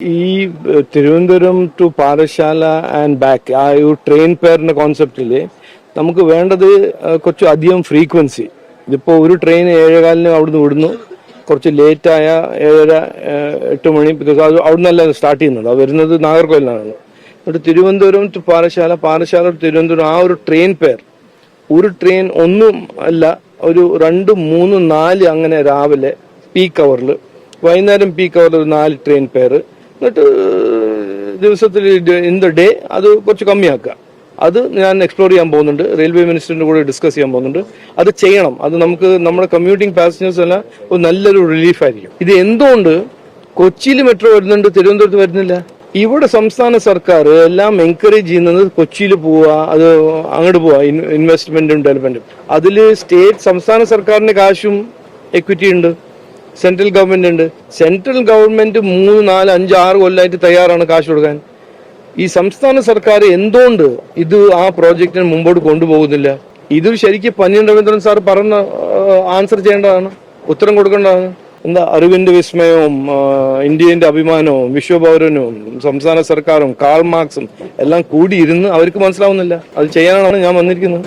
ഈ Thiruvananthapuram to Parassala and back ആ ഒരു ട്രെയിൻ പെയറിന്റെ കോൺസെപ്റ്റിൽ നമുക്ക് വേണ്ടത് കുറച്ച് അധികം ഫ്രീക്വൻസി ഇതിപ്പോ ഒരു ട്രെയിൻ ഏഴേകാലിന് അവിടുന്ന് വിടുന്നു. കുറച്ച് ലേറ്റ് ആയ ഏഴര എട്ട് മണി ബിക്കോസ് അത് അവിടുന്നല്ല സ്റ്റാർട്ട് ചെയ്യുന്നത്. അത് വരുന്നത് നാഗർകോയിലാണ് എന്നിട്ട് തിരുവനന്തപുരം ടു പാറശാല പാറശാല ടു തിരുവനന്തപുരം ആ ഒരു ട്രെയിൻ പെയർ ഒരു ട്രെയിൻ ഒന്നും അല്ല ഒരു രണ്ട് മൂന്ന് നാല് അങ്ങനെ രാവിലെ പീക്ക് അവറിൽ വൈകുന്നേരം പീക്ക് അവറിൽ ഒരു നാല് ട്രെയിൻ പെയർ എന്നിട്ട് ദിവസത്തിൽ ഇൻ ദ ഡേ അത് കുറച്ച് കമ്മിയാക്കുക. അത് ഞാൻ എക്സ്പ്ലോർ ചെയ്യാൻ പോകുന്നുണ്ട്. റെയിൽവേ മിനിസ്റ്ററിന്റെ കൂടെ ഡിസ്കസ് ചെയ്യാൻ പോകുന്നുണ്ട്. അത് ചെയ്യണം. അത് നമുക്ക് നമ്മുടെ കമ്മ്യൂട്ടിംഗ് പാസഞ്ചേഴ്സ് എല്ലാം ഒരു നല്ലൊരു റിലീഫ് ആയിരിക്കും. ഇത് എന്തുകൊണ്ട് കൊച്ചിയിൽ മെട്രോ വരുന്നുണ്ട് തിരുവനന്തപുരത്ത് വരുന്നില്ല? ഇവിടെ സംസ്ഥാന സർക്കാർ എല്ലാം എൻകറേജ് ചെയ്യുന്നത് കൊച്ചിയിൽ പോവുക അത് അങ്ങോട്ട് പോവുക ഇൻവെസ്റ്റ്മെന്റും ഡെവലപ്മെന്റും അതിൽ സ്റ്റേറ്റ് സംസ്ഥാന സർക്കാരിന്റെ കാശും എക്വിറ്റി ഉണ്ട്. സെൻട്രൽ ഗവൺമെന്റ് ഉണ്ട്. സെൻട്രൽ ഗവൺമെന്റ് മൂന്ന് നാല് അഞ്ച് ആറ് കൊല്ലമായിട്ട് തയ്യാറാണ് കാശ് കൊടുക്കാൻ. ഈ സംസ്ഥാന സർക്കാർ എന്തുകൊണ്ട് ഇത് ആ പ്രോജക്റ്റിന് മുമ്പോട്ട് കൊണ്ടുപോകുന്നില്ല? ഇത് ശരിക്കും പന്നിയൻ രവീന്ദ്രൻ സാർ പറഞ്ഞ ആൻസർ ചെയ്യേണ്ടതാണ്? ഉത്തരം കൊടുക്കേണ്ടതാണ്? എന്താ അറിവിന്റെ വിസ്മയവും ഇന്ത്യന്റെ അഭിമാനവും വിശ്വപൗരനും സംസ്ഥാന സർക്കാരും കാൾ മാർക്സും എല്ലാം കൂടിയിരുന്ന് അവർക്ക് മനസ്സിലാവുന്നില്ല. അത് ചെയ്യാനാണ് ഞാൻ വന്നിരിക്കുന്നത്.